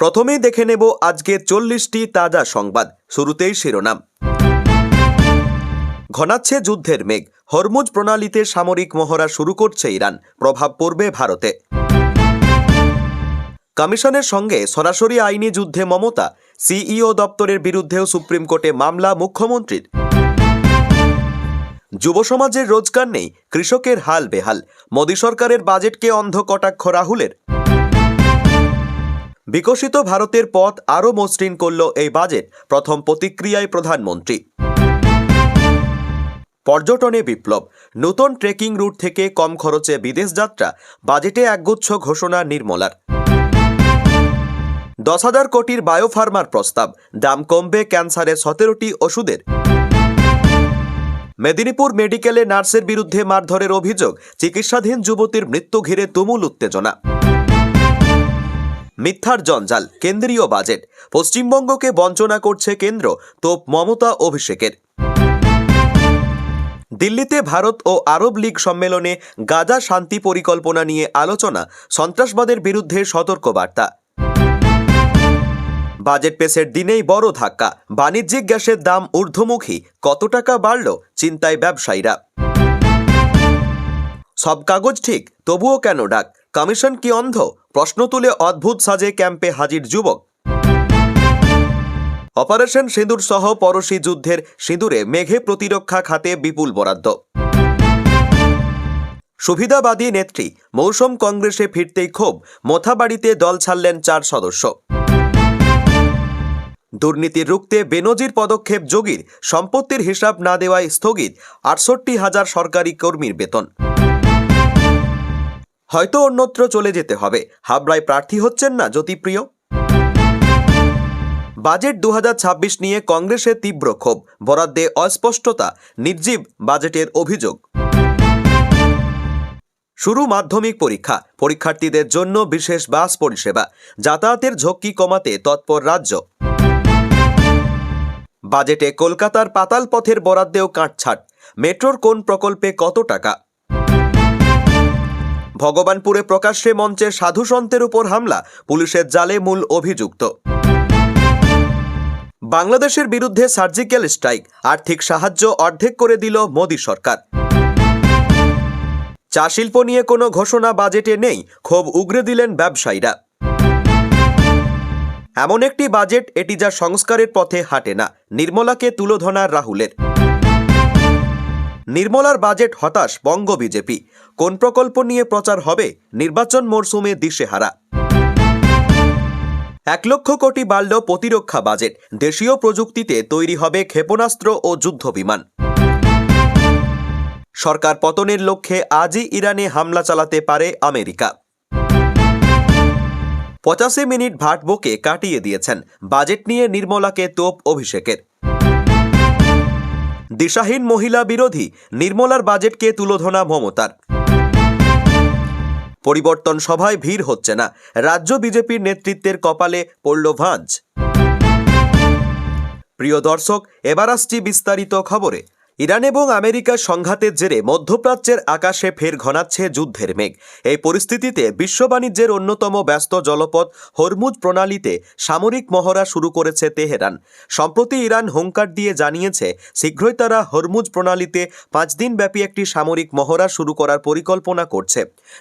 প্রথমেই দেখে নেব আজকে চল্লিশটি তাজা সংবাদ, শুরুতেই শিরোনাম। ঘনাচ্ছে যুদ্ধের মেঘ, হরমুজ প্রণালীতে সামরিক মহড়া শুরু করছে ইরান, প্রভাব পড়বে ভারতে। কমিশনের সঙ্গে সরাসরি আইনি যুদ্ধে মমতা, সিইও দপ্তরের বিরুদ্ধেও সুপ্রিম কোর্টে মামলা মুখ্যমন্ত্রীর। যুব সমাজের রোজগার নেই, কৃষকের হাল বেহাল, মোদী সরকারের বাজেটকে অন্ধ কটাক্ষ রাহুলের। বিকশিত ভারতের পথ আরও মসৃণ করল এই বাজেট, প্রথম প্রতিক্রিয়ায় প্রধানমন্ত্রী। পর্যটনে বিপ্লব, নতুন ট্রেকিং রুট থেকে কম খরচে বিদেশ যাত্রা, বাজেটে একগুচ্ছ ঘোষণা নির্মলার। দশ হাজার কোটির বায়োফার্মার প্রস্তাব, দাম কমবে ক্যান্সারের সতেরোটি ওষুধের। মেদিনীপুর মেডিকেলে নার্সের বিরুদ্ধে মারধরের অভিযোগ, চিকিৎসাধীন যুবতীর মৃত্যু ঘিরে তুমুল উত্তেজনা। মিথ্যার জঞ্জাল, কেন্দ্রীয় বাজেট। পশ্চিমবঙ্গকে বঞ্চনা করছে কেন্দ্র, তোপ মমতা অভিষেকের। দিল্লিতে ভারত ও আরব লীগ সম্মেলনে গাজা শান্তি পরিকল্পনা নিয়ে আলোচনা, সন্ত্রাসবাদের বিরুদ্ধে সতর্কবার্তা। বাজেট পেশের দিনেই বড় ধাক্কা, বাণিজ্যিক গ্যাসের দাম ঊর্ধ্বমুখী, কত টাকা বাড়ল, চিন্তায় ব্যবসায়ীরা। সব কাগজ ঠিক, তবুও কেন ডাক? কমিশন কি অন্ধ? প্রশ্ন তুলে অদ্ভুত সাজে ক্যাম্পে হাজির যুবক। অপারেশন সিঁদুর সহ পরশী যুদ্ধের সিঁদুরে মেঘে প্রতিরক্ষা খাতে বিপুল বরাদ্দ। সুবিধাবাদী নেত্রী, মৌসুম কংগ্রেসে ফিরতেই ক্ষোভ, মোথাবাড়িতে দল ছাড়লেন চার সদস্য। দুর্নীতি রুখতে বেনজির পদক্ষেপ যোগীর, সম্পত্তির হিসাব না দেওয়ায় স্থগিত আটষট্টি হাজার সরকারি কর্মীর বেতন। হয়তো অন্যত্র চলে যেতে হবে। হাবড়ায় প্রার্থী হচ্ছেন না জ্যোতিপ্রিয়। বাজেট দু হাজার ছাব্বিশ নিয়ে কংগ্রেসের তীব্র ক্ষোভ। বরাদ্দে অস্পষ্টতা, নির্জীব বাজেটের অভিযোগ। শুরু মাধ্যমিক পরীক্ষা। পরীক্ষার্থীদের জন্য বিশেষ বাস পরিষেবা। যাতায়াতের ঝক্কি কমাতে তৎপর রাজ্য। বাজেটে কলকাতার পাতাল পথের বরাদ্দেও কাটছাট। মেট্রোর কোন প্রকল্পে কত টাকা? ভগবানপুরে প্রকাশ্যে মঞ্চে সাধু সন্তের উপর হামলা, পুলিশের জালে মূল অভিযুক্ত। বাংলাদেশের বিরুদ্ধে সার্জিক্যাল স্ট্রাইক, আর্থিক সাহায্য অর্ধেক করে দিল মোদী সরকার। চা শিল্প নিয়ে কোনো ঘোষণা বাজেটে নেই, ক্ষোভ উগরে দিলেন ব্যবসায়ীরা। এমন একটি বাজেট, এটি যা সংস্কারের পথে হাঁটে না, নির্মলাকে তুলোধনার রাহুলের। নির্মলার বাজেট হতাশ বঙ্গ বিজেপি। কোন প্রকল্প নিয়ে প্রচার হবে? নির্বাচন মরশুমে দিশেহারা। এক লক্ষ কোটি বাড়ল প্রতিরক্ষা বাজেট। দেশীয় প্রযুক্তিতে তৈরি হবে ক্ষেপণাস্ত্র ও যুদ্ধ বিমান। সরকার পতনের লক্ষ্যে আজই ইরানে হামলা চালাতে পারে আমেরিকা। পঁচাশি মিনিট ভাট বকে কাটিয়ে দিয়েছেন। বাজেট নিয়ে নির্মলাকে তোপ অভিষেকের। দিশাহীন মহিলা বিরোধী নির্মলার বাজেটকে তুলোধনা মমতার। পরিবর্তন সভায় ভিড় হচ্ছে না। রাজ্য বিজেপির নেতৃত্বের কপালে পড়ল ভাঁজ। প্রিয় দর্শক, এবার আসছি বিস্তারিত খবরে। ইরান এবং আমেরিকার সংঘাতের জেরে মধ্যপ্রাচ্যের আকাশে ফের ঘনাচ্ছে যুদ্ধের মেঘ। এই পরিস্থিতিতে বিশ্ব বাণিজ্যের অন্যতম ব্যস্ত জলপথ হরমুজ প্রণালীতে সামরিক মহড়া শুরু করেছে তেহরান। সম্প্রতি ইরান হুঙ্কার দিয়ে জানিয়েছে, শীঘ্রই তারা হরমুজ প্রণালীতে পাঁচ দিনব্যাপী একটি সামরিক মহড়া শুরু করার পরিকল্পনা করছে।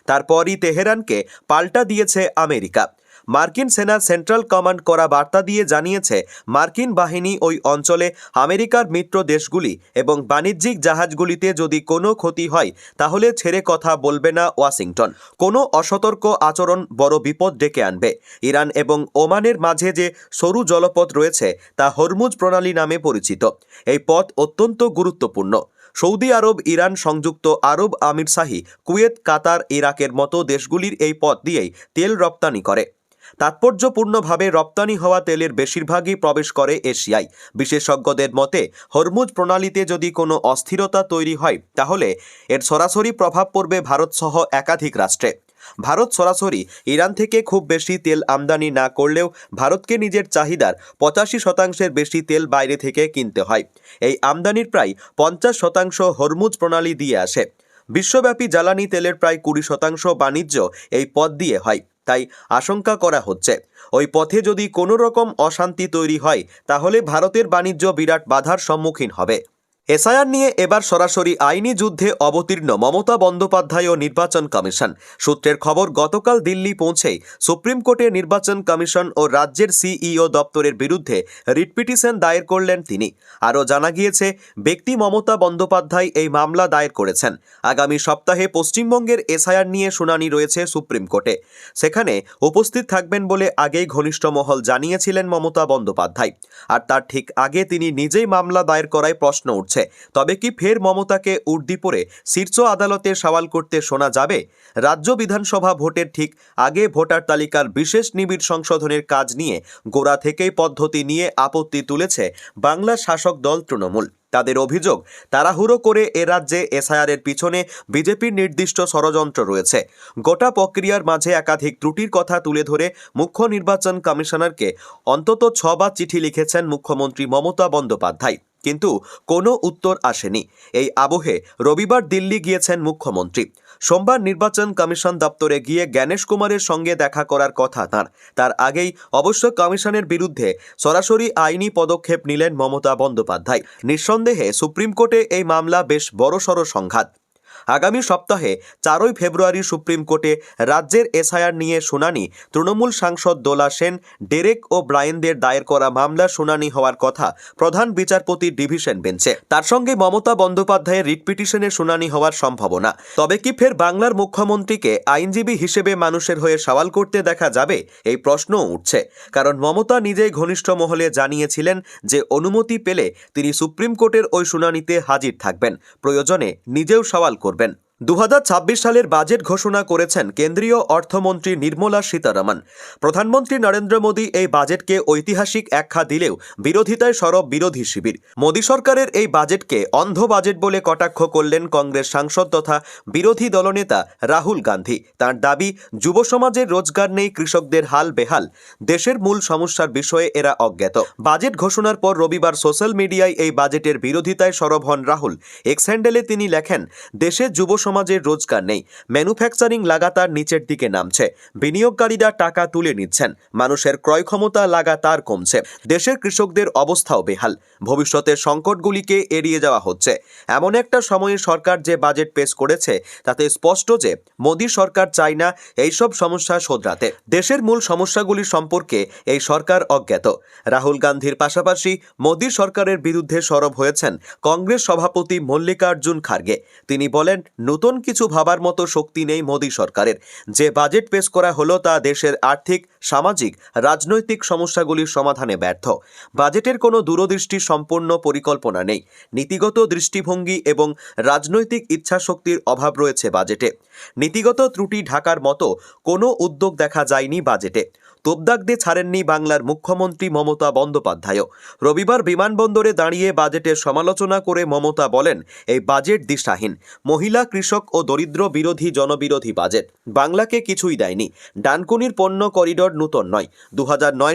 তারপরই তেহরানকে পাল্টা দিয়েছে আমেরিকা। মার্কিন সেনার সেন্ট্রাল কমান্ড করা বার্তা দিয়ে জানিয়েছে, মার্কিন বাহিনী ওই অঞ্চলে আমেরিকার মিত্র দেশগুলি এবং বাণিজ্যিক জাহাজগুলিতে যদি কোনো ক্ষতি হয়, তাহলে ছেড়ে কথা বলবে না ওয়াশিংটন। কোনো অসতর্ক আচরণ বড় বিপদ ডেকে আনবে। ইরান এবং ওমানের মাঝে যে সরু জলপথ রয়েছে, তা হরমুজ প্রণালী নামে পরিচিত। এই পথ অত্যন্ত গুরুত্বপূর্ণ। সৌদি আরব, ইরান সংযুক্ত আরব আমিরশাহী কুয়েত, কাতার, ইরাকের মতো দেশগুলির এই পথ দিয়েই তেল রপ্তানি করে। তাৎপর্যপূর্ণভাবে রপ্তানি হওয়া তেলের বেশিরভাগই প্রবেশ করে এশিয়ায়। বিশেষজ্ঞদের মতে, হরমুজ প্রণালীতে যদি কোনো অস্থিরতা তৈরি হয়, তাহলে এর সরাসরি প্রভাব পড়বে ভারতসহ একাধিক রাষ্ট্রে। ভারত সরাসরি ইরান থেকে খুব বেশি তেল আমদানি না করলেও ভারতকে নিজের চাহিদার পঁচাশি শতাংশের বেশি তেল বাইরে থেকে কিনতে হয়। এই আমদানির প্রায় পঞ্চাশ শতাংশ হরমুজ প্রণালী দিয়ে আসে। বিশ্বব্যাপী জ্বালানি তেলের প্রায় কুড়ি শতাংশ বাণিজ্য এই পথ দিয়ে হয়। তাই আশঙ্কা করা হচ্ছে। ওই পথে যদি কোনো রকম অশান্তি তৈরি হয়, তাহলে ভারতের বাণিজ্য বিরাট বাধার সম্মুখীন হবে। এসআইআর নিয়ে এবার সরাসরি আইনি যুদ্ধে অবতীর্ণ মমতা বন্দ্যোপাধ্যায় ও নির্বাচন কমিশন। সূত্রের খবর, গতকাল দিল্লি পৌঁছেই সুপ্রিম কোর্টে নির্বাচন কমিশন ও রাজ্যের সিইও দপ্তরের বিরুদ্ধে রিট পিটিশন দায়ের করলেন তিনি। আরও জানা গিয়েছে, ব্যক্তি মমতা বন্দ্যোপাধ্যায় এই মামলা দায়ের করেছেন। আগামী সপ্তাহে পশ্চিমবঙ্গের এসআইআর নিয়ে শুনানি রয়েছে সুপ্রিম কোর্টে। সেখানে উপস্থিত থাকবেন বলে আগেই ঘনিষ্ঠ মহল জানিয়েছিলেন মমতা বন্দ্যোপাধ্যায়। আর তার ঠিক আগে তিনি নিজেই মামলা দায়ের করায় প্রশ্ন উঠছে। তবে কি ফের মমতাকে উর্দি পরে শীর্ষ আদালতে সওয়াল করতে শোনা যাবে? রাজ্য বিধানসভা ভোটের ঠিক আগে ভোটার তালিকার বিশেষ নিবিড় সংশোধনের কাজ নিয়ে গোড়া থেকেই পদ্ধতি নিয়ে আপত্তি তুলেছে বাংলা শাসক দল তৃণমূল। তাদের অভিযোগ, তাড়াহুড়ো করে এ রাজ্যে এসআইআরের পিছনে বিজেপির নির্দিষ্ট ষড়যন্ত্র রয়েছে। গোটা প্রক্রিয়ার মাঝে একাধিক ত্রুটির কথা তুলে ধরে মুখ্য নির্বাচন কমিশনারকে অন্তত ছবার চিঠি লিখেছেন মুখ্যমন্ত্রী মমতা বন্দ্যোপাধ্যায়। কিন্তু কোনো উত্তর আসেনি। এই আবহে রবিবার দিল্লি গিয়েছেন মুখ্যমন্ত্রী। সোমবার নির্বাচন কমিশন দপ্তরে গিয়ে জ্ঞানেশ কুমারের সঙ্গে দেখা করার কথা তাঁর। তার আগেই অবশ্য কমিশনের বিরুদ্ধে সরাসরি আইনি পদক্ষেপ নিলেন মমতা বন্দ্যোপাধ্যায়। নিঃসন্দেহে সুপ্রিম কোর্টে এই মামলা বেশ বড়সড় সংঘাত। আগামী সপ্তাহে চারই ফেব্রুয়ারি সুপ্রিম কোর্টে রাজ্যের এসআইআর নিয়ে শুনানি তৃণমূল সাংসদ দোলা সেন, ডেরেক ও ব্রায়েনদের দায়ের করা মামলা শুনানি হওয়ার কথা প্রধান বিচারপতি ডিভিশন বেঞ্চে। তার সঙ্গে মমতা বন্দ্যোপাধ্যায়ের রিট পিটিশনের শুনানি হওয়ার সম্ভাবনা। তবে কি ফের বাংলার মুখ্যমন্ত্রীকে আইনজীবী হিসেবে মানুষের হয়ে সওয়াল করতে দেখা যাবে, এই প্রশ্নও উঠছে। কারণ মমতা নিজেই ঘনিষ্ঠ মহলে জানিয়েছিলেন যে অনুমতি পেলে তিনি সুপ্রিম কোর্টের ওই শুনানিতে হাজির থাকবেন। প্রয়োজনে নিজেও সওয়াল করবেন। Ben দু হাজার ছাব্বিশ সালের বাজেট ঘোষণা করেছেন কেন্দ্রীয় অর্থমন্ত্রী নির্মলা সীতারামন। প্রধানমন্ত্রী নরেন্দ্র মোদী এই বাজেটকে ঐতিহাসিক একখা দিলেও বিরোধিতায় সরব বিরোধী শিবির। মোদী সরকারের এই বাজেটকে অন্ধ বাজেট বলে কটাক্ষ করলেন কংগ্রেস সাংসদ তথা বিরোধী দলনেতা রাহুল গান্ধী। তার দাবি, যুব সমাজের রোজগার নেই কৃষকদের হাল বেহাল। দেশের মূল সমস্যার বিষয়ে এরা অজ্ঞাত। বাজেট ঘোষণার পর রবিবার সোশ্যাল মিডিয়ায় এই বাজেটের বিরোধিতায় সরব হন রাহুল। এক্স হ্যান্ডেলে তিনি লেখেন দেশের যুব সমাজের রোজগার নেই। ম্যানুফ্যাকচারিং লাগাতার নিচের দিকে নামছে। বিনিয়োগকারীরা টাকা তুলে নিচ্ছেন। মানুষের ক্রয় ক্ষমতা লাগাতার কমছে। দেশের কৃষকদের অবস্থাও বেহাল। ভবিষ্যতের সংকটগুলিকে এড়িয়ে যাওয়া হচ্ছে। এমন একটা সময়ে সরকার যে বাজেট পেশ করেছে, তাতে স্পষ্ট যে মোদী সরকার চায় না, এইসব সমস্যা শোধরাতে। দেশের মূল সমস্যাগুলি সম্পর্কে এই সরকার অজ্ঞাত। রাহুল গান্ধীর পাশাপাশি মোদী সরকারের বিরুদ্ধে সরব হয়েছেন কংগ্রেস সভাপতি মল্লিকার্জুন খার্গে। তিনি বলেন নতুন কিছু ভাবার মতো শক্তি নেই মোদী সরকারের। যে বাজেট পেশ করা হলো তা দেশের আর্থিক, সামাজিক, রাজনৈতিক সমস্যাগুলির সমাধানে ব্যর্থ। বাজেটের কোনো দূরদৃষ্টি সম্পন্ন পরিকল্পনা নেই। নীতিগত দৃষ্টিভঙ্গি এবং রাজনৈতিক ইচ্ছাশক্তির অভাব রয়েছে বাজেটে। নীতিগত ত্রুটি ঢাকার মতো কোনো উদ্যোগ দেখা যায়নি বাজেটে। তোপদাগ দিয়ে ছাড়েননি বাংলার মুখ্যমন্ত্রী মমতা বন্দ্যোপাধ্যায়ও। রবিবার বিমানবন্দরে দাঁড়িয়ে বাজেটের সমালোচনা করে মমতা বলেন, এই বাজেট দিশাহীন। মহিলা, কৃষক ও দরিদ্র বিরোধী জনবিরোধী বাজেট। বাংলাকে কিছুই দেয়নি। ডানকুনির পণ্য করিডর নূতন নয়। দু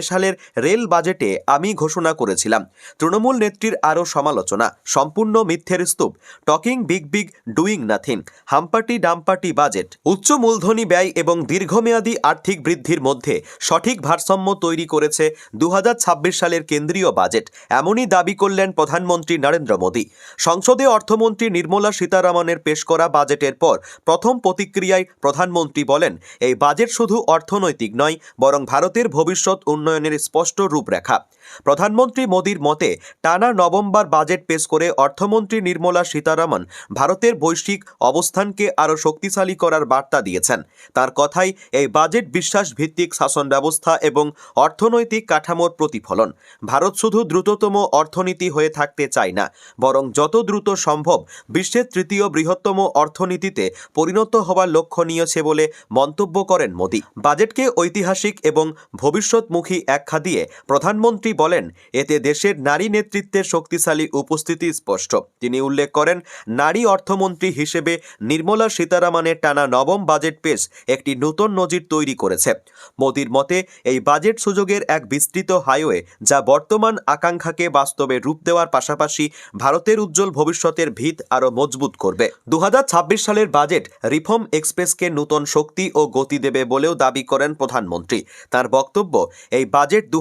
সালের রেল বাজেটে আমি ঘোষণা করেছিলাম। তৃণমূল নেত্রীর আরও সমালোচনা। সম্পূর্ণ মিথ্যের স্তূপ। Talking big big doing nothing. Humpty Dumpty budget. উচ্চ মূলধনী ব্যয় এবং দীর্ঘমেয়াদী আর্থিক বৃদ্ধির মধ্যে সঠিক ভারসাম্য তৈরি করেছে দু হাজার ছাব্বিশ সালের কেন্দ্রীয় বাজেট। এমনই দাবি করলেন প্রধানমন্ত্রী নরেন্দ্র মোদী। সংসদে অর্থমন্ত্রী নির্মলা সীতারামনের পেশ করা বাজেটের পর প্রথম প্রতিক্রিয়ায় প্রধানমন্ত্রী বলেন, এই বাজেট শুধু অর্থনৈতিক নয়, বরং ভারতের ভবিষ্যৎ উন্নয়নের স্পষ্ট রূপরেখা। প্রধানমন্ত্রী মোদীর মতে, টানা নভেম্বর বাজেট পেশ করে অর্থমন্ত্রী নির্মলা সীতারামন ভারতের বৈশ্বিক অবস্থানকে আরও শক্তিশালী করার বার্তা দিয়েছেন। তার কথাই এই বাজেট বিশ্বাস ভিত্তিক শাসন ব্যবস্থা এবং অর্থনৈতিক কাঠামোর প্রতিফলন। ভারত শুধু দ্রুততম অর্থনীতি হয়ে থাকতে চায় না, বরং যত দ্রুত সম্ভব বিশ্বের তৃতীয় বৃহত্তম অর্থনীতিতে পরিণত হওয়ার লক্ষ্য নিয়েছে বলে মন্তব্য করেন মোদী। বাজেটকে ঐতিহাসিক এবং ভবিষ্যৎমুখী একখা দিয়ে প্রধানমন্ত্রী বলেন, এতে দেশের নারী নেতৃত্বের শক্তিশালী উপস্থিতি স্পষ্ট। তিনি উল্লেখ করেন, নারী অর্থমন্ত্রী হিসেবে নির্মলা সীতারামনের টানা নবম বাজেট পেশ একটি নতুন নজির তৈরি করেছে। মোদীর মতে, এই বাজেট সুযোগের এক বিস্তৃত হাইওয়ে যা বর্তমান আকাঙ্ক্ষাকে বাস্তবে রূপ দেওয়ার পাশাপাশি ভারতের উজ্জ্বল ভবিষ্যতের ভিত আরও মজবুত করবে। দু হাজার ছাব্বিশ সালের বাজেট রিফর্ম এক্সপ্রেসকে নূতন শক্তি ও গতি দেবে বলেও দাবি করেন প্রধানমন্ত্রী। তার বক্তব্য, এই বাজেট দু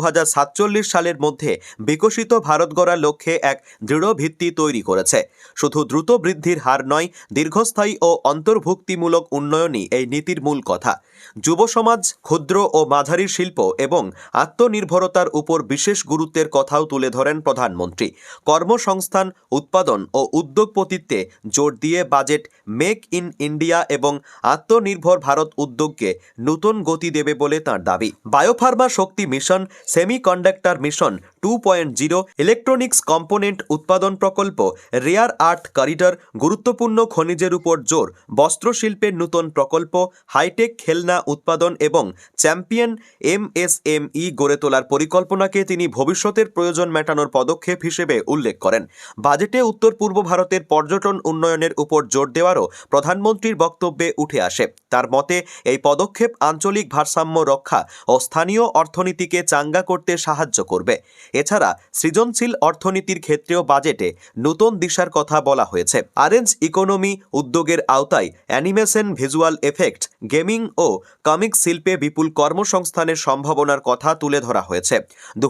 সালের মধ্যে বিকশিত ভারত গড়ার লক্ষ্যে এক দৃঢ় ভিত্তি তৈরি করেছে। শুধু দ্রুত বৃদ্ধির হার নয়, দীর্ঘস্থায়ী ও অন্তর্ভুক্তিমূলক উন্নয়নই এই নীতির মূল কথা। যুব সমাজ, ক্ষুদ্র ও মাঝারি শিল্প এবং আত্মনির্ভরতার উপর বিশেষ গুরুত্বের কথাও তুলে ধরেন প্রধানমন্ত্রী। কর্মসংস্থান, উৎপাদন ও উদ্যোগপতিত্বে জোর দিয়ে বাজেট মেক ইন ইন্ডিয়া এবং আত্মনির্ভর ভারত উদ্যোগকে নতুন গতি দেবে বলে তার দাবি। বায়োফার্মা শক্তি মিশন, সেমিকন্ডাক্টর মিশন অনুষ্ঠান two point zero electronics component উৎপাদন প্রকল্প রেয়ার আর্থ করিডর গুরুত্বপূর্ণ খনিজের উপর জোর, বস্ত্রশিল্পের নূতন প্রকল্প হাইটেক খেলনা উৎপাদন এবং চ্যাম্পিয়ন এমএসএমই গড়ে তোলার পরিকল্পনাকে তিনি ভবিষ্যতের প্রয়োজন মেটানোর পদক্ষেপ হিসেবে উল্লেখ করেন। বাজেটে উত্তর পূর্ব ভারতের পর্যটন উন্নয়নের উপর জোর দেওয়ারও প্রধানমন্ত্রীর বক্তব্যে উঠে আসে। তার মতে, এই পদক্ষেপ আঞ্চলিক ভারসাম্য রক্ষা ও স্থানীয় অর্থনীতিকে চাঙ্গা করতে সাহায্য করবে। এছাড়া সৃজনশীল অর্থনীতির ক্ষেত্রেও বাজেটে নতুন দিশার কথা বলা হয়েছে। অরেঞ্জ ইকোনমি উদ্যোগের আওতায় অ্যানিমেশন ভিজুয়াল এফেক্ট, গেমিং ও কমিক শিল্পে বিপুল কর্মসংস্থানের সম্ভাবনার কথা তুলে ধরা হয়েছে। দু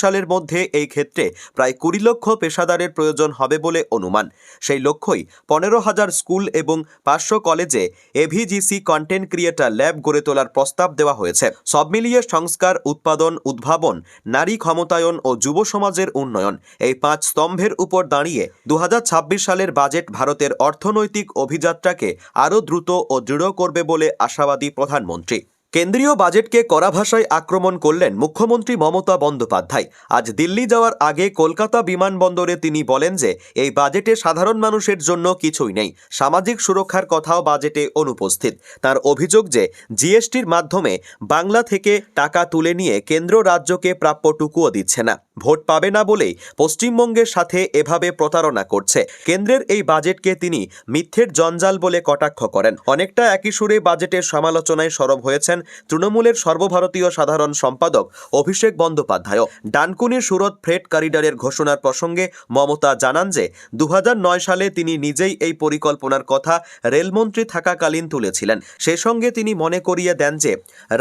সালের মধ্যে এই ক্ষেত্রে প্রায় কুড়ি লক্ষ পেশাদারের প্রয়োজন হবে বলে অনুমান। সেই লক্ষ্যই পনেরো হাজার স্কুল এবং পাঁচশো কলেজে এভিজিসি কন্টেন্ট ক্রিয়েটার ল্যাব গড়ে তোলার প্রস্তাব দেওয়া হয়েছে। সব মিলিয়ে সংস্কার, উৎপাদন, উদ্ভাবন, নারী ক্ষমতায়ন ও যুব সমাজের উন্নয়ন। এই পাঁচ স্তম্ভের উপর দাঁড়িয়ে দু হাজার ছাব্বিশ সালের বাজেট ভারতের অর্থনৈতিক অভিযাত্রাকে আরও দ্রুত ও দৃঢ় করবে বলে আশাবাদী প্রধানমন্ত্রী। কেন্দ্রীয় বাজেটকে কড়া ভাষায় আক্রমণ করলেন মুখ্যমন্ত্রী মমতা বন্দ্যোপাধ্যায়। আজ দিল্লি যাওয়ার আগে কলকাতা বিমানবন্দরে তিনি বলেন যে, এই বাজেটে সাধারণ মানুষের জন্য কিছুই নেই। সামাজিক সুরক্ষার কথাও বাজেটে অনুপস্থিত। তার অভিযোগ যে, জিএসটির মাধ্যমে বাংলা থেকে টাকা তুলে নিয়ে কেন্দ্র রাজ্যকে প্রাপ্যটুকুও দিচ্ছে না। ভোট পাবে না বলেই পশ্চিমবঙ্গের সাথে এভাবে প্রতারণা করছে। কেন্দ্রের এই বাজেটকে তিনি মিথ্যের জঞ্জাল বলে কটাক্ষ করেন। অনেকটা একই সুরে বাজেটের সমালোচনায় সরব হয়েছেন তৃণমূলের সর্বভারতীয় সাধারণ সম্পাদক অভিষেক বন্দ্যোপাধ্যায় ডানকুনি সুরত ফ্রেড করিডরের ঘোষণার প্রসঙ্গে মমতা জানান যে দু হাজার নয় সালে তিনি নিজেই এই পরিকল্পনার কথা রেলমন্ত্রী থাকাকালীন তুলেছিলেন। সে সঙ্গে তিনি মনে করিয়ে দেন যে,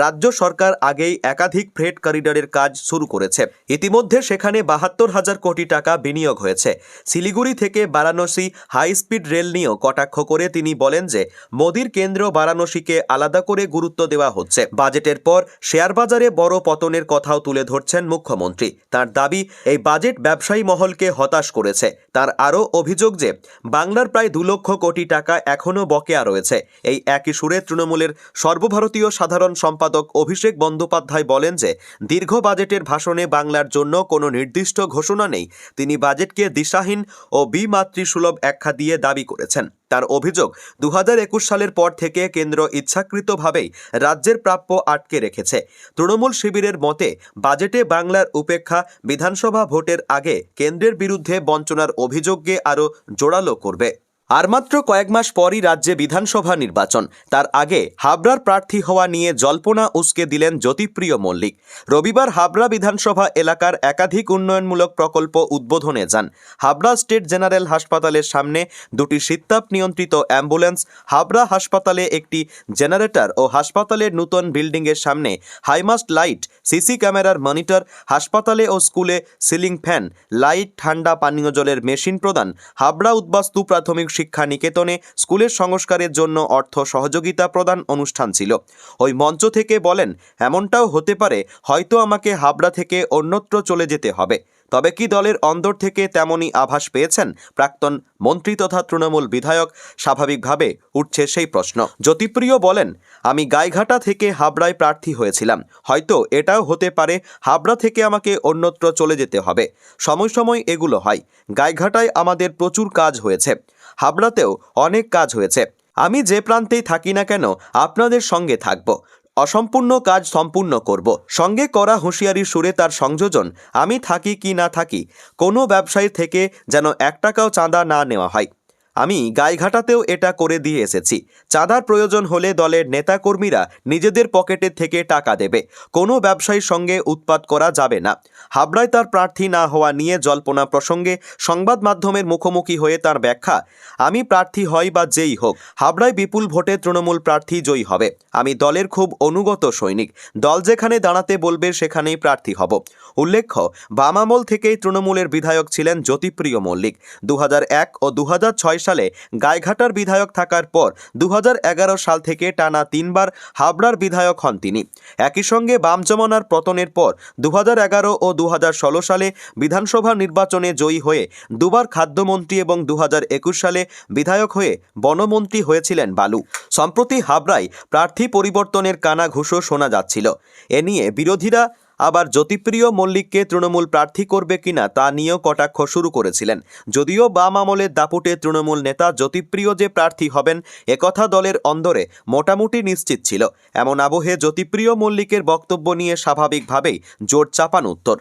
রাজ্য সরকার আগেই একাধিক ফ্রেড করিডরের কাজ শুরু করেছে। ইতিমধ্যে সেখানে বাহাত্তর হাজার কোটি টাকা বিনিয়োগ হয়েছে। শিলিগুড়ি থেকে বারাণসী হাই স্পিড রেল নিয়েও কটাক্ষ করে তিনি বলেন যে, মোদির কেন্দ্র বারাণসীকে আলাদা করে গুরুত্ব দেওয়া হচ্ছে। বাজেটের পর শেয়ার বাজারে বড় পতনের কথাও তুলে ধরছেন মুখ্যমন্ত্রী। তার দাবি, এই বাজেট ব্যবসায়ী মহলকে হতাশ করেছে। তার আরও অভিযোগ যে, বাংলার প্রায় দু লক্ষ কোটি টাকা এখনও বকেয়া রয়েছে। এই একই সুরে তৃণমূলের সর্বভারতীয় সাধারণ সম্পাদক অভিষেক বন্দ্যোপাধ্যায় বলেন যে, দীর্ঘ বাজেটের ভাষণে বাংলার জন্য কোনো নির্দিষ্ট ঘোষণা নেই। তিনি বাজেটকে দিশাহীন ও বিমাতৃসুলভ একখা দিয়ে দাবি করেছেন। তার অভিযোগ দু হাজার একুশ সালের পর থেকে কেন্দ্র ইচ্ছাকৃতভাবেই রাজ্যের প্রাপ্য আটকে রেখেছে। তৃণমূল শিবিরের মতে, বাজেটে বাংলার উপেক্ষা বিধানসভা ভোটের আগে কেন্দ্রের বিরুদ্ধে বঞ্চনার অভিযোগকে আরও জোরালো করবে। আর মাত্র কয়েক মাস পরই রাজ্যে বিধানসভা নির্বাচন। তার আগে হাবড়ার প্রার্থী হওয়া নিয়ে জল্পনা উসকে দিলেন জ্যোতিপ্রিয় মল্লিক। রবিবার হাবড়া বিধানসভা এলাকার একাধিক উন্নয়নমূলক প্রকল্প উদ্বোধনে যান। হাবড়া স্টেট জেনারেল হাসপাতালের সামনে দুটি শীততাপ নিয়ন্ত্রিত অ্যাম্বুলেন্স, হাবড়া হাসপাতালে একটি জেনারেটর ও হাসপাতালের নূতন বিল্ডিংয়ের সামনে হাইমাস্ট লাইট, সিসি ক্যামেরার মনিটর, হাসপাতালে ও স্কুলে সিলিং ফ্যান, লাইট, ঠান্ডা, পানীয় জলের মেশিন প্রদান, হাবড়া উদ্বাস্তু প্রাথমিক শিক্ষা নিকেতনে স্কুলের সংস্কারের জন্য অর্থ সহযোগিতা প্রদান অনুষ্ঠান ছিল। ওই মঞ্চ থেকে বলেন, এমনটাও হতে পারে, হয়তো আমাকে হাবড়া থেকে অন্যত্র চলে যেতে হবে। তবে কি দলের অন্দর থেকে তেমনই আভাস পেয়েছেন প্রাক্তন মন্ত্রী তথা তৃণমূল বিধায়ক? স্বাভাবিকভাবে উঠছে সেই প্রশ্ন। জ্যোতিপ্রিয় বলেন, আমি গাইঘাটা থেকে হাবড়ায় প্রার্থী হয়েছিলাম। হয়তো এটাও হতে পারে হাবড়া থেকে আমাকে অন্যত্র চলে যেতে হবে। সময় সময় এগুলো হয়। গাইঘাটায় আমাদের প্রচুর কাজ হয়েছে। হাবড়াতেও অনেক কাজ হয়েছে। আমি যে প্রান্তেই থাকি না কেন, আপনাদের সঙ্গে থাকব। অসম্পূর্ণ কাজ সম্পূর্ণ করব। সঙ্গে করা হুঁশিয়ারির সুরে তার সংযোজন, আমি থাকি কি না থাকি, কোনো ব্যবসায়ী থেকে যেন এক টাকাও চাঁদা না নেওয়া হয়। আমি গাইঘাটাতেও এটা করে দিয়ে এসেছি। চাঁদার প্রয়োজন হলে দলের নেতাকর্মীরা নিজেদের পকেটের থেকে টাকা দেবে। কোনো ব্যবসায়ীর সঙ্গে উৎপাত করা যাবে না। হাবড়ায় তার প্রার্থী না হওয়া নিয়ে জল্পনা প্রসঙ্গে সংবাদ মাধ্যমের মুখোমুখি হয়ে তার ব্যাখ্যা, আমি প্রার্থী হই বা যেই হোক, হাবড়ায় বিপুল ভোটে তৃণমূল প্রার্থী জয়ী হবে। আমি দলের খুব অনুগত সৈনিক। দল যেখানে দাঁড়াতে বলবে সেখানেই প্রার্থী হব। উল্লেখ্য, বামামল থেকেই তৃণমূলের বিধায়ক ছিলেন জ্যোতিপ্রিয় মল্লিক। দু হাজার এক ও দু গাইঘাটার বিধায়ক থাকার পর দু হাজার এগারো সাল থেকে টানা তিনবার হাবড়ার বিধায়ক হন তিনি। একই সঙ্গে বাম জমানার পতনের পর দু হাজার এগারো ও দু হাজার ষোলো সালে বিধানসভা নির্বাচনে জয়ী হয়ে দুবার খাদ্যমন্ত্রী এবং দু হাজার একুশ সালে বিধায়ক হয়ে বনমন্ত্রী হয়েছিলেন বালু। সম্প্রতি হাবড়ায় প্রার্থী পরিবর্তনের কানা ঘুষো শোনা যাচ্ছিল। এ নিয়ে বিরোধীরা আবার জ্যোতিপ্রিয় মল্লিককে তৃণমূল প্রার্থী করবে কিনা তা নিয়েও কটাক্ষ শুরু করেছিলেন। যদিও বাম আমলের দাপুটে তৃণমূল নেতা জ্যোতিপ্রিয় যে প্রার্থী হবেন, একথা দলের অন্দরে মোটামুটি নিশ্চিত ছিল। এমন আবহে জ্যোতিপ্রিয় মল্লিকের বক্তব্য নিয়ে স্বাভাবিকভাবেই জোর চাপান উত্তর।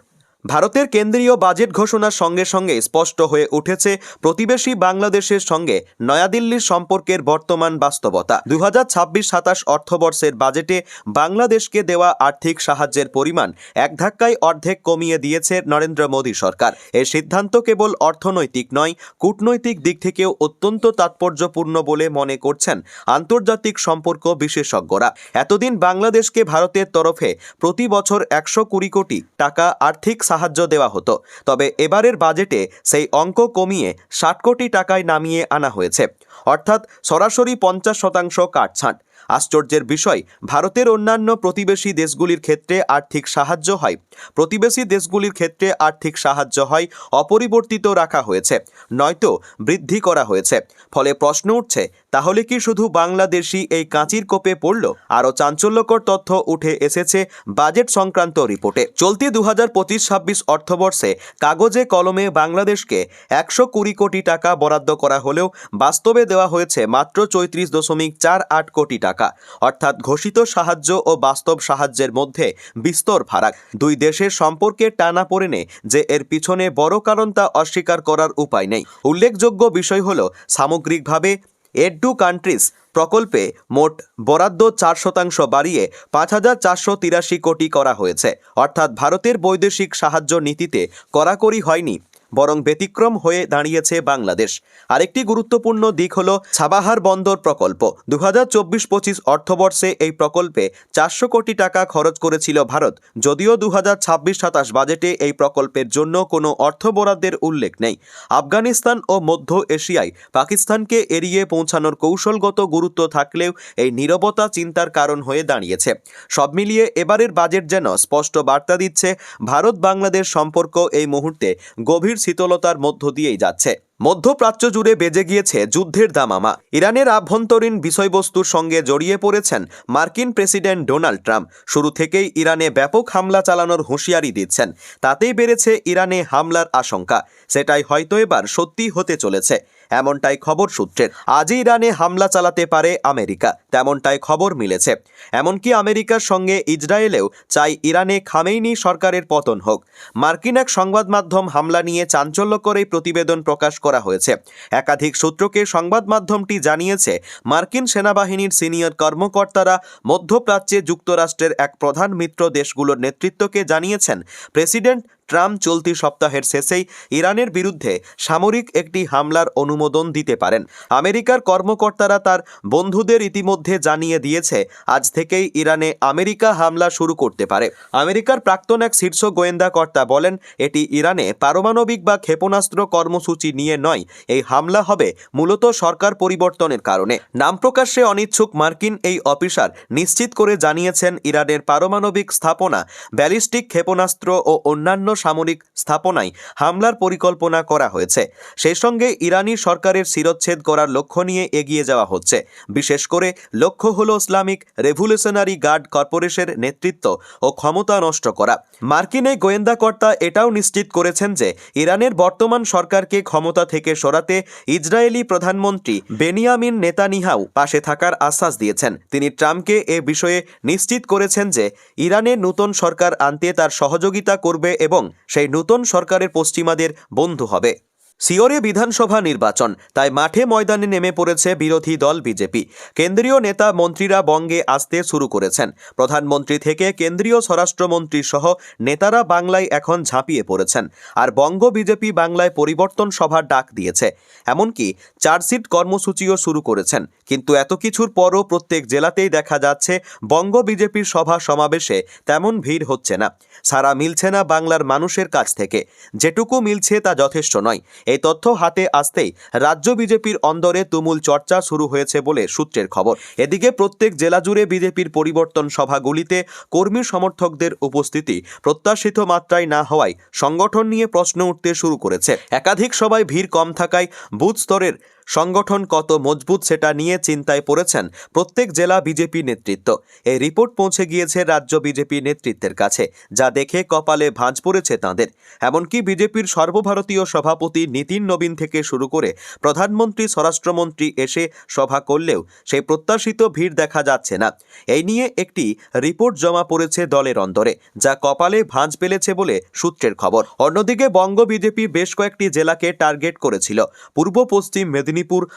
ভারতের কেন্দ্রীয় বাজেট ঘোষণার সঙ্গে সঙ্গে স্পষ্ট হয়ে উঠেছে প্রতিবেশী বাংলাদেশের সঙ্গে নয়াদিল্লির সম্পর্কের বর্তমান বাস্তবতা। দু হাজার ছাব্বিশ সাতাশ অর্থবর্ষের বাজেটে বাংলাদেশকে দেওয়া আর্থিক সাহায্যের পরিমাণ এক ধাক্কায় অর্ধেক কমিয়ে দিয়েছে নরেন্দ্র মোদী সরকার। এর সিদ্ধান্ত কেবল অর্থনৈতিক নয়, কূটনৈতিক দিক থেকেও অত্যন্ত তাৎপর্যপূর্ণ বলে মনে করছেন আন্তর্জাতিক সম্পর্ক বিশেষজ্ঞরা। এতদিন বাংলাদেশকে ভারতের তরফে প্রতি বছর একশো কুড়ি কোটি টাকা আর্থিক সাহায্য দেওয়া হতো। তবে এবারের বাজেটে সেই অঙ্ক কমিয়ে ষাট কোটি টাকায় নামিয়ে আনা হয়েছে। অর্থাৎ সরাসরি পঞ্চাশ শতাংশ কাটছাঁট। আশ্চর্যের বিষয়, ভারতের অন্যান্য প্রতিবেশী দেশগুলির ক্ষেত্রে আর্থিক সাহায্য হয়। প্রতিবেশী দেশগুলির ক্ষেত্রে আর্থিক সাহায্য হয় অপরিবর্তিত রাখা হয়েছে। নয়তো বৃদ্ধি করা হয়েছে। ফলে প্রশ্ন উঠছে তাহলে কি শুধু বাংলাদেশি এই কাঁচির কোপে পড়ল? আরও চাঞ্চল্যকর তথ্য উঠে এসেছে বাজেট সংক্রান্ত রিপোর্টে। চলতি দু হাজার পঁচিশ ছাব্বিশ অর্থবর্ষে কাগজে কলমে বাংলাদেশকে একশো কুড়ি কোটি টাকা বরাদ্দ করা হলেও বাস্তবে দেওয়া হয়েছে মাত্র চৌত্রিশ দশমিক চার আট কোটি টাকা। অর্থাৎ ঘোষিত সাহায্য ও বাস্তব সাহায্যের মধ্যে বিস্তর ফারাক। দুই দেশের সম্পর্কে টানা পড়েনে যে এর পিছনে বড় কারণ তা অস্বীকার করার উপায় নেই। উল্লেখযোগ্য বিষয় হল সামগ্রিকভাবে এডু কান্ট্রিজ প্রকল্পে মোট বরাদ্দ চার শতাংশ বাড়িয়ে পাঁচ হাজার চারশো তিরাশি কোটি করা হয়েছে। অর্থাৎ ভারতের বৈদেশিক সাহায্য নীতিতে কড়াকড়ি হয়নি। বরং ব্যতিক্রম হয়ে দাঁড়িয়েছে বাংলাদেশ। আরেকটি গুরুত্বপূর্ণ দিক হল ছাবাহার বন্দর প্রকল্প। দু হাজার চব্বিশ পঁচিশ অর্থবর্ষে এই প্রকল্পে চারশো কোটি টাকা খরচ করেছিল ভারত। যদিও দু হাজার ছাব্বিশ সাতাশ বাজেটে এই প্রকল্পের জন্য কোনো অর্থ বরাদ্দের উল্লেখ নেই। আফগানিস্তান ও মধ্য এশিয়ায় পাকিস্তানকে এড়িয়ে পৌঁছানোর কৌশলগত গুরুত্ব থাকলেও এই নীরবতা চিন্তার কারণ হয়ে দাঁড়িয়েছে। সব মিলিয়ে এবারের বাজেট যেন স্পষ্ট বার্তা দিচ্ছে ভারত বাংলাদেশ সম্পর্ক এই মুহূর্তে গভীর শীতলতার মধ্য দিয়েই যাচ্ছে। মধ্যপ্রাচ্য জুড়ে বেজে গিয়েছে যুদ্ধের দামামা। ইরানের আভ্যন্তরীণ বিষয়বস্তুর সঙ্গে জড়িয়ে পড়েছেন মার্কিন প্রেসিডেন্ট ডোনাল্ড ট্রাম্প। শুরু থেকেই ইরানে ব্যাপক হামলা চালানোর হুঁশিয়ারি দিচ্ছেন। তাতেই বেড়েছে ইরানে হামলার আশঙ্কা। সেটাই হয়তো এবার সত্যি হতে চলেছে। এমনটাই খবর সূত্রের। আজই ইরানে হামলা চালাতে পারে আমেরিকা, তেমনটাই খবর মিলেছে। এমনকি আমেরিকার সঙ্গে ইসরায়েলেও চাই ইরানে খামেইনি সরকারের পতন হোক। মার্কিন এক সংবাদ মাধ্যম হামলা নিয়ে চাঞ্চল্যকর এই প্রতিবেদন প্রকাশ করা হয়েছে। একাধিক সূত্রকে সংবাদ মাধ্যমটি জানিয়েছে, মার্কিন সেনাবাহিনীর সিনিয়র কর্মকর্তারা মধ্যপ্রাচ্যে যুক্তরাষ্ট্রের এক প্রধান মিত্র দেশগুলোর নেতৃত্বকে জানিয়েছেন, প্রেসিডেন্ট ট্রাম্প চলতি সপ্তাহের শেষেই ইরানের বিরুদ্ধে সামরিক একটি হামলার অনুমোদন দিতে পারেন। আমেরিকার কর্মকর্তারা তার বন্ধুদের ইতিমধ্যে জানিয়ে দিয়েছে, আজ থেকেই ইরানে আমেরিকা হামলা শুরু করতে পারে। আমেরিকার প্রাক্তন এক শীর্ষ গোয়েন্দা কর্তা বলেন, এটি ইরানে পারমাণবিক বা ক্ষেপণাস্ত্র কর্মসূচি নিয়ে নয়, এই হামলা হবে মূলত সরকার পরিবর্তনের কারণে। নাম প্রকাশ্যে অনিচ্ছুক মার্কিন এই অফিসার নিশ্চিত করে জানিয়েছেন, ইরানের পারমাণবিক স্থাপনা, ব্যালিস্টিক ক্ষেপণাস্ত্র ও অন্যান্য সামরিক স্থাপনায় হামলার পরিকল্পনা করা হয়েছে। সেই সঙ্গে ইরানি সরকারের শিরচ্ছেদ করার লক্ষ্য নিয়ে এগিয়ে যাওয়া হচ্ছে। বিশেষ করে লক্ষ্য হল ইসলামিক রেভলিউশনারি গার্ড কর্পোরেশনের নেতৃত্ব ও ক্ষমতা নষ্ট করা। মার্কিন এই গোয়েন্দা কর্তা এটাও নিশ্চিত করেছেন যে ইরানের বর্তমান সরকারকে ক্ষমতা থেকে সরাতে ইসরায়েলি প্রধানমন্ত্রী বেনিয়ামিন নেতানিহাউ পাশে থাকার আশ্বাস দিয়েছেন। তিনি ট্রাম্পকে এ বিষয়ে নিশ্চিত করেছেন যে ইরানের নতুন সরকার আনতে তার সহযোগিতা করবে এবং সেই নতুন সরকারের পশ্চিমাদের বন্ধু হবে। সিওরে বিধানসভা নির্বাচন, তাই মাঠে ময়দানে নেমে পড়েছে বিরোধী দল বিজেপি। কেন্দ্রীয় নেতা মন্ত্রীরা বঙ্গে আসতে শুরু করেছেন। প্রধানমন্ত্রী থেকে কেন্দ্রীয় স্বরাষ্ট্রমন্ত্রী সহ নেতারা বাংলায় এখন ঝাঁপিয়ে পড়েছেন। আর বঙ্গ বিজেপি বাংলায় পরিবর্তন সভার ডাক দিয়েছে। এমনকি চার্জশিট কর্মসূচিও শুরু করেছেন। কিন্তু এত কিছুর পরও প্রত্যেক জেলাতেই দেখা যাচ্ছে, বঙ্গ বিজেপির সভা সমাবেশে তেমন ভিড় হচ্ছে না। সারা মিলছে না বাংলার মানুষের কাছ থেকে। যেটুকু মিলছে তা যথেষ্ট নয়। এই তথ্য হাতে আসতেই রাজ্য বিজেপির অন্দরে তুমুল চর্চা শুরু হয়েছে বলে সূত্রের খবর। এদিকে প্রত্যেক জেলা জুড়ে বিজেপির পরিবর্তন সভাগুলিতে কর্মী সমর্থকদের উপস্থিতি প্রত্যাশিত মাত্রায় না হওয়ায় সংগঠন নিয়ে প্রশ্ন উঠতে শুরু করেছে। একাধিক সবাই ভিড় কম থাকায় বুথ স্তরের সংগঠন কত মজবুত সেটা নিয়ে চিন্তায় পড়েছেন প্রত্যেক জেলা বিজেপি নেতৃত্ব। এই রিপোর্ট পৌঁছে গিয়েছে রাজ্য বিজেপি নেতৃত্বের কাছে, যা দেখে কপালে ভাঁজ পড়েছে তাঁদের। এমনকি বিজেপির সর্বভারতীয় সভাপতি নীতিন নবীন থেকে শুরু করে প্রধানমন্ত্রী, স্বরাষ্ট্রমন্ত্রী এসে সভা করলেও সেই প্রত্যাশিত ভিড় দেখা যাচ্ছে না। এই নিয়ে একটি রিপোর্ট জমা পড়েছে দলের অন্দরে, যা কপালে ভাঁজ পেলেছে বলে সূত্রের খবর। অন্যদিকে বঙ্গ বিজেপি বেশ কয়েকটি জেলাকে টার্গেট করেছিল। পূর্ব পশ্চিম মেদিনীপুর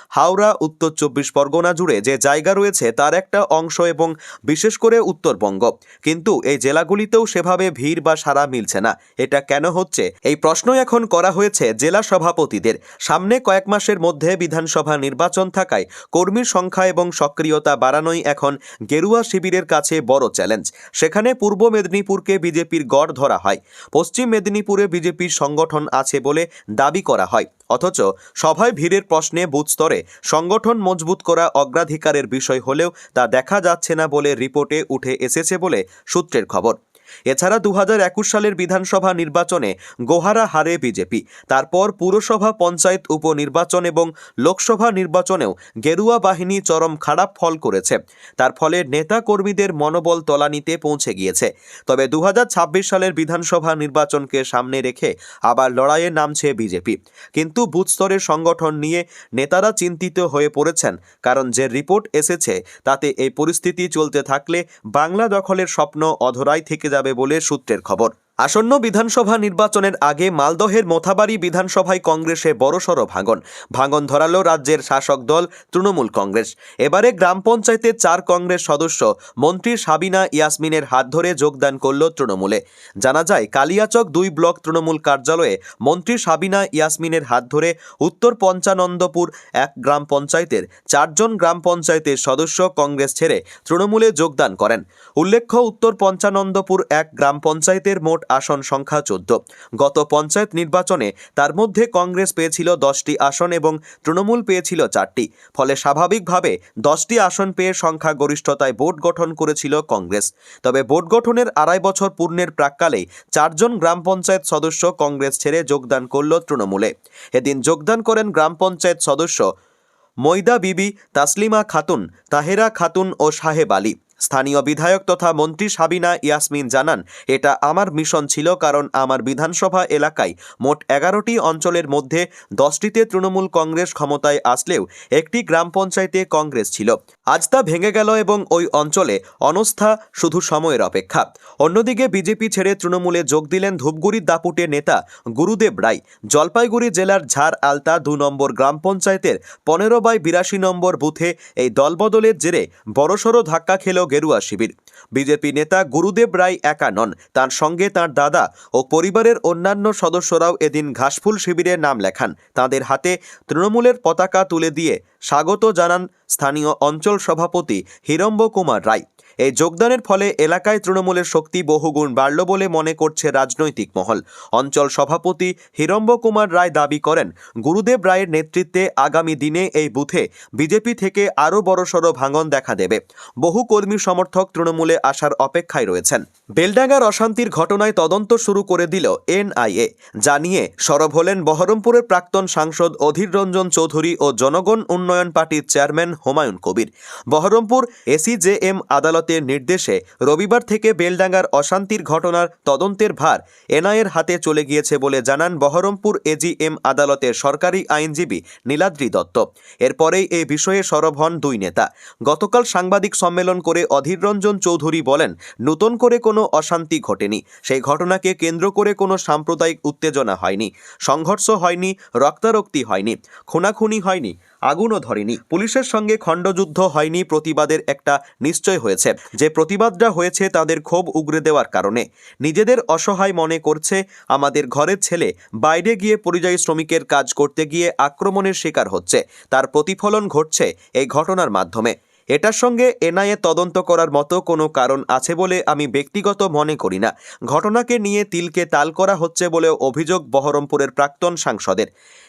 হাওড়া, উত্তর চব্বিশ পরগনা জুড়ে যে জায়গা রয়েছে তার একটা অংশ এবং বিশেষ করে উত্তরবঙ্গ। কিন্তু এই জেলাগুলিতেও সেভাবে ভিড় বা সারা মিলছে না। এটা কেন হচ্ছে? এই প্রশ্ন এখন করা হয়েছে জেলা সভাপতিদের। সামনে কয়েক মাসের মধ্যে বিধানসভা নির্বাচন থাকায় কর্মীর সংখ্যা এবং সক্রিয়তা বাড়ানোই এখন গেরুয়া শিবিরের কাছে বড় চ্যালেঞ্জ। সেখানে পূর্ব মেদিনীপুরকে বিজেপির গড় ধরা হয়। পশ্চিম মেদিনীপুরে বিজেপির সংগঠন আছে বলে দাবি করা হয়। অথচ সভায় ভিড়ের প্রশ্নে বুথ স্তরে সংগঠন মজবুত করা অগ্রাধিকারের বিষয় হলেও তা দেখা যাচ্ছে না বলে রিপোর্টে উঠে এসেছে বলে সূত্রের খবর। এছাড়া দু হাজার একুশ সালের বিধানসভা নির্বাচনে গোহারা হারে বিজেপি। তারপর পুরসভা, পঞ্চায়েত উপনির্বাচন এবং লোকসভা নির্বাচনেও গেরুয়া বাহিনী চরম খারাপ ফল করেছে। তার ফলে নেতা কর্মীদের মনোবল তলানিতে পৌঁছে গিয়েছে। তবে দু হাজার ছাব্বিশ সালের বিধানসভা নির্বাচনকে সামনে রেখে আবার লড়াইয়ে নামছে বিজেপি। কিন্তু বুথ স্তরের সংগঠন নিয়ে নেতারা চিন্তিত হয়ে পড়েছেন, কারণ যে রিপোর্ট এসেছে তাতে এই পরিস্থিতি চলতে থাকলে বাংলা দখলের স্বপ্ন অধরাই থেকে যাবে। বলে সূত্রের খবর। আসন্ন বিধানসভা নির্বাচনের আগে মালদহের মোথাবাড়ি বিধানসভায় কংগ্রেসে বড়সড় ভাঙন। ভাঙন ধরালো রাজ্যের শাসক দল তৃণমূল কংগ্রেস। এবারে গ্রাম পঞ্চায়েতের চার কংগ্রেস সদস্য মন্ত্রী সাবিনা ইয়াসমিনের হাত ধরে যোগদান করল তৃণমূলে। জানা যায়, কালিয়াচক দুই ব্লক তৃণমূল কার্যালয়ে মন্ত্রী সাবিনা ইয়াসমিনের হাত ধরে উত্তর পঞ্চানন্দপুর এক গ্রাম পঞ্চায়েতের চারজন গ্রাম পঞ্চায়েতের সদস্য কংগ্রেস ছেড়ে তৃণমূলে যোগদান করেন। উল্লেখ্য, উত্তর পঞ্চানন্দপুর এক গ্রাম পঞ্চায়েতের মোট আসন সংখ্যা চোদ্দ। গত পঞ্চায়েত নির্বাচনে তার মধ্যে কংগ্রেস পেয়েছিল দশটি আসন এবং তৃণমূল পেয়েছিল চারটি। ফলে স্বাভাবিকভাবে দশটি আসন পেয়ে সংখ্যা গরিষ্ঠতায় বোর্ড গঠন করেছিল কংগ্রেস। তবে বোর্ড গঠনের আড়াই বছর পূর্ণের প্রাককালেই চারজন গ্রাম পঞ্চায়েত সদস্য কংগ্রেস ছেড়ে যোগদান করল তৃণমূলে। এদিন যোগদান করেন গ্রাম পঞ্চায়েত সদস্য মৈদা বিবি, তাসলিমা খাতুন, তাহেরা খাতুন ও সাহেব আলী। স্থানীয় বিধায়ক তথা মন্ত্রী সাবিনা ইয়াসমিন জানান, এটা আমার মিশন ছিল কারণ আমার বিধানসভা এলাকায় মোট এগারোটি অঞ্চলের মধ্যে দশটিতে তৃণমূল কংগ্রেস ক্ষমতায় আসলেও একটি গ্রাম পঞ্চায়েতে কংগ্রেস ছিল। আজ তা ভেঙে গেল এবং ওই অঞ্চলে অনস্থা শুধু সময়ের অপেক্ষা। অন্যদিকে বিজেপি ছেড়ে তৃণমূলে যোগ দিলেন ধূপগুড়ির দাপুটে নেতা গুরুদেব রায়। জলপাইগুড়ি জেলার ঝাড় আলতা দু নম্বর গ্রাম পঞ্চায়েতের পনেরো বাই বিরাশি নম্বর বুথে এই দলবদলের জেরে বড়সড় ধাক্কা খেল গেরুয়া শিবির। বিজেপি নেতা গুরুদেব রায় একা নন, তার সঙ্গে তার দাদা ও পরিবারের অন্যান্য সদস্যরাও এদিন ঘাসফুল শিবিরে নাম লেখান। তাদের হাতে তৃণমূলের পতাকা তুলে দিয়ে স্বাগত জানান স্থানীয় অঞ্চল সভাপতি হিরম্ব কুমার রায়। এই যোগদানের ফলে এলাকায় তৃণমূলের শক্তি বহুগুণ বাড়ল বলে মনে করছে রাজনৈতিক মহল। অঞ্চল সভাপতি হিরম্ব কুমার রায় দাবি করেন, গুরুদেব রায়ের নেতৃত্বে আগামী দিনে এই বুথে বিজেপি থেকে আরও বড়সড় ভাঙন দেখা দেবে। বহু কর্মী সমর্থক তৃণমূলে আসার অপেক্ষায় রয়েছেন। বেলডাঙ্গার অশান্তির ঘটনায় তদন্ত শুরু করে দিল এনআইএ। যা নিয়ে সরব হলেন বহরমপুরের প্রাক্তন সাংসদ অধীর রঞ্জন চৌধুরী ও জনগণ উন্নয়ন পার্টির chairman Humayun Kabir. Baharampur A C J M আদালতের নির্দেশে রবিবার থেকে বেলডাঙ্গার অশান্তির ঘটনার তদন্তের ভার এনআইয়ের হাতে চলে গিয়েছে বলে জানান বহরমপুর এজিএম আদালতের সরকারি আইনজীবী নীলাদ্রি দত্ত। এরপরেই এই বিষয়ে সরব হন দুই নেতা। গতকাল সাংবাদিক সম্মেলন করে অধীর রঞ্জন চৌধুরী বলেন, নতুন করে কোনো অশান্তি ঘটেনি। সেই ঘটনাকে কেন্দ্র করে কোনো সাম্প্রদায়িক উত্তেজনা হয়নি। সংঘর্ষ হয়নি, রক্তারক্তি হয়নি, খুনাখুনি হয়নি আগুনও ধরেনি। পুলিশের সঙ্গে খণ্ডযুদ্ধ হয়নি, প্রতিবাদের একটা নিশ্চয় হয়েছে। যে প্রতিবাদটা হয়েছে তাদের ক্ষোভ উগরে দেওয়ার কারণে। নিজেদের অসহায় মনে করছে আমাদের ঘরের ছেলে। বাইরে গিয়ে পরিযায়ী শ্রমিকের কাজ করতে গিয়ে আক্রমণের শিকার হচ্ছে। তার প্রতিফলন ঘটছে এই ঘটনার মাধ্যমে। এটার সঙ্গে এনআইএ তদন্ত করার মতো কোনো কারণ আছে বলে আমি ব্যক্তিগত মনে করি না। ঘটনাকে নিয়ে তিলকে তাল করা হচ্ছে বলে অভিযোগ বহরমপুরের প্রাক্তন সাংসদের।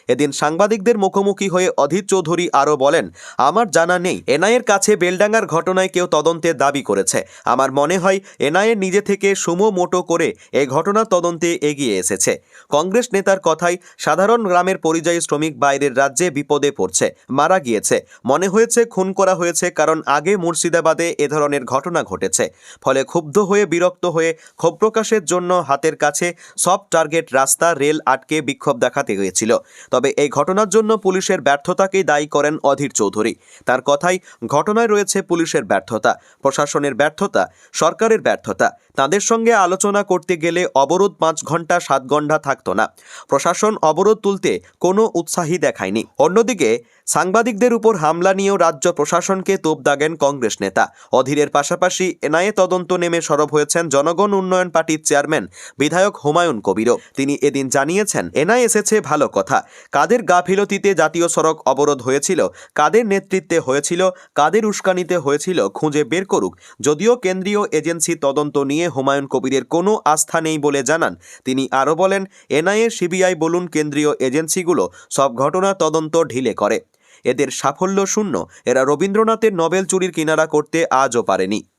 এদিন সাংবাদিকদের মুখোমুখি হয়ে অধীর চৌধুরী আরও বলেন, আমার জানা নেই, এনআইয়ের কাছে বেলডাঙ্গার ঘটনায় কেউ তদন্তের দাবি করেছে। আমার মনে হয় এনআইএ নিজে থেকে সুমো মোটো করে এ ঘটনা তদন্তে এগিয়ে এসেছে। কংগ্রেস নেতার কথাই সাধারণ গ্রামের পরিযায়ী শ্রমিক বাইরের রাজ্যে বিপদে পড়ছে, মারা গিয়েছে। মনে হয়েছে, খুন করা হয়েছে কারণ আগে মুর্শিদাবাদে এ ধরনের ঘটনা ঘটেছে। ফলে ক্ষুব্ধ হয়ে, বিরক্ত হয়ে, ক্ষোভ প্রকাশের জন্য হাতের কাছে সব টার্গেট রাস্তা, রেল আটকে বিক্ষোভ দেখাতে হয়েছিল। তবে এই ঘটনার জন্য পুলিশের ব্যর্থতাকেই দায়ী করেন অধীর চৌধুরী। তার কথাই, ঘটনায় রয়েছে পুলিশের ব্যর্থতা, প্রশাসনের ব্যর্থতা, সরকারের ব্যর্থতা। তাদের সঙ্গে আলোচনা করতে গেলে অবরোধ পাঁচ ঘণ্টা, সাত ঘণ্টা থাকত না। প্রশাসন অবরোধ তুলতে কোনো উৎসাহী দেখায়নি। অন্যদিকে সাংবাদিকদের উপর হামলা নিয়েও রাজ্য প্রশাসনকে তোপ দাগেন কংগ্রেস নেতা। অধীরের পাশাপাশি এনআইএ তদন্ত নেমে সরব হয়েছেন জনগণ উন্নয়ন পার্টির চেয়ারম্যান বিধায়ক হুমায়ুন কবিরও। তিনি এদিন জানিয়েছেন এনআই এসেছে ভালো কথা। কাদের গাফিলতিতে জাতীয় সড়ক অবরোধ হয়েছিল, কাদের নেতৃত্বে হয়েছিল, কাদের উস্কানিতে হয়েছিল খুঁজে বের করুক। যদিও কেন্দ্রীয় এজেন্সি তদন্ত নিয়ে হুমায়ুন কবিরের কোনো আস্থা নেই বলে জানান। তিনি আরও বলেন, এনআইএ, সিবিআই বলুন, কেন্দ্রীয় এজেন্সিগুলো সব ঘটনা তদন্ত ঢিলে করে। এদের সাফল্য শূন্য। এরা রবীন্দ্রনাথের নোবেল চুরির কিনারা করতে আজও পারেনি।